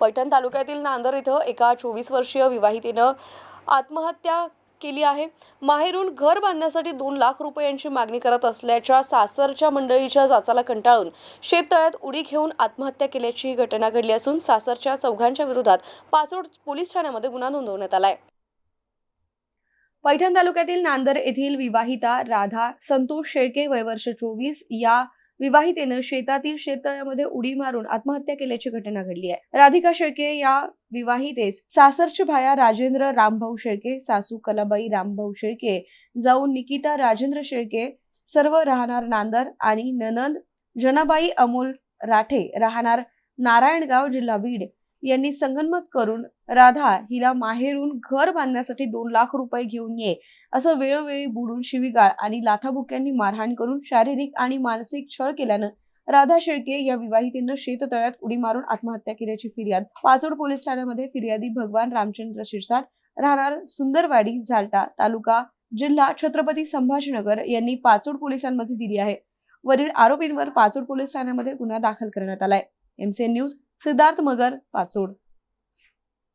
पैठण तालुक्यातील नांदर इथं एका चोवीस वर्षीय विवाहितेनं आत्महत्या केली आहे. माहेरून घर बांधण्यासाठी दोन लाख रुपयांची मागणी करत असल्याच्या सासरच्या मंडळीच्या जाचाला कंटाळून शेततळ्यात उडी घेऊन आत्महत्या केल्याची ही घटना घडली असून सासरच्या चौघांच्या विरोधात पाचोड पोलीस ठाण्यामध्ये गुन्हा नोंदवण्यात आलाय. पैठण तालुक्यातील नांदर येथील विवाहिता राधा संतोष शेळके वय वर्ष चोवीस या विवाहितेनं शेतातील शेततळ्यामध्ये उडी मारून आत्महत्या केल्याची घटना घडली आहे. राधिका शेळके या विवाहितेस सासरचे भाया राजेंद्र रामभाऊ शेळके सासू कलाबाई रामभाऊ शेळके जाऊ निकिता राजेंद्र शेळके सर्व राहणार नांदर आणि ननंद जनाबाई अमोल राठे राहणार नारायणगाव जिल्हा बीड. यांनी संगनमत करून राधा हिला माहेरून घर बांधण्यासाठी दोन लाख रुपये घेऊन ये असं वेळोवेळी बुडून शिवीगाळ आणि लाथाबुक्यांनी मारहाण करून शारीरिक आणि मानसिक छळ केल्यानं राधा शेळके या विवाहितेनं शेततळ्यात उडी मारून आत्महत्या केल्याची फिर्याद पाचोड पोलीस ठाण्यामध्ये फिर्यादी भगवान रामचंद्र शिरसाट राहणार सुंदरवाडी झालटा तालुका जिल्हा छत्रपती संभाजीनगर यांनी पाचोड पोलिसांमध्ये दिली आहे. वरील आरोपींवर पाचोड पोलीस ठाण्यामध्ये गुन्हा दाखल करण्यात आलाय. MCN news Siddharth Magar Pachod.